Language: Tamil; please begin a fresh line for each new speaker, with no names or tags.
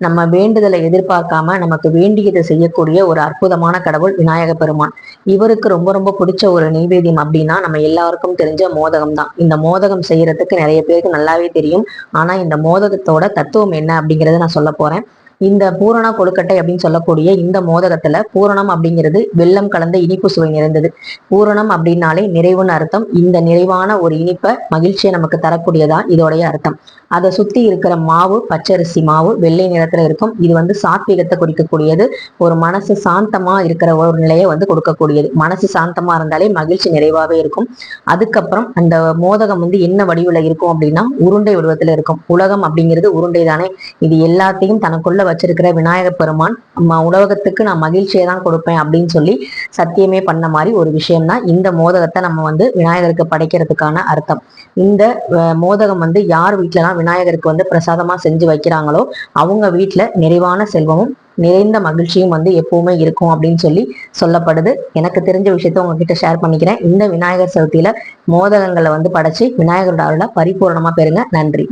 நம்ம வேண்டுதலை எதிர்பார்க்காம நமக்கு வேண்டியதை செய்யக்கூடிய ஒரு அற்புதமான கடவுள் விநாயக பெருமான். இவருக்கு ரொம்ப ரொம்ப பிடிச்ச ஒரு நெய்வேத்தியம் அப்படின்னா நம்ம எல்லாருக்கும் தெரிஞ்ச மோதகம் தான் இந்த மோதகம் செய்யறதுக்கு நிறைய பேருக்கு நல்லாவே தெரியும். ஆனா இந்த மோதகத்தோட தத்துவம் என்ன அப்படிங்கறத நான் சொல்ல போறேன். இந்த பூரண கொழுக்கட்டை அப்படின்னு சொல்லக்கூடிய இந்த மோதகத்துல பூரணம் அப்படிங்கிறது வெள்ளம் கலந்த இனிப்பு சுவை நிறைந்தது. பூரணம் அப்படின்னாலே நிறைவுன்னு அர்த்தம். இந்த நிறைவான ஒரு இனிப்பை மகிழ்ச்சியை நமக்கு தரக்கூடியதா இதோடைய அர்த்தம். அதை சுத்தி இருக்கிற மாவு பச்சரிசி மாவு வெள்ளை நிறத்துல இருக்கும். இது வந்து சாத்வீகத்தை குறிக்கக்கூடியது. ஒரு மனசு சாந்தமா இருக்கிற ஒரு நிலையை வந்து கொடுக்கக்கூடியது. மனசு சாந்தமா இருந்தாலே மகிழ்ச்சி நிறைவாவே இருக்கும். அதுக்கப்புறம் அந்த மோதகம் வந்து என்ன வடிவுல இருக்கும் அப்படின்னா உருண்டை வடிவத்துல இருக்கும். உலகம் அப்படிங்கிறது உருண்டை தானே. இது எல்லாத்தையும் தனக்குள்ள வச்சிருக்கிற விநாயக பெருமான் உலகத்துக்கு நான் மகிழ்ச்சியை தான் கொடுப்பேன் அப்படின்னு சொல்லி சத்தியமே பண்ண மாதிரி ஒரு விஷயம் தான் இந்த மோதகத்தை நம்ம வந்து விநாயகருக்கு படைக்கிறதுக்கான அர்த்தம். இந்த மோதகம் வந்து யார் வீட்டிலலாம் விநாயகருக்கு வந்து பிரசாதமா செஞ்சு வைக்கிறாங்களோ அவங்க வீட்டுல நிறைவான செல்வமும் நிறைந்த மகிழ்ச்சியும் வந்து எப்பவுமே இருக்கும் அப்படின்னு சொல்லி சொல்லப்படுது. எனக்கு தெரிஞ்ச விஷயத்த உங்ககிட்ட ஷேர் பண்ணிக்கிறேன். இந்த விநாயகர் சதுர்த்தியில மோதகங்களை வந்து படைச்சு விநாயகரோட அருளை பரிபூர்ணமா பெறுங்க. நன்றி.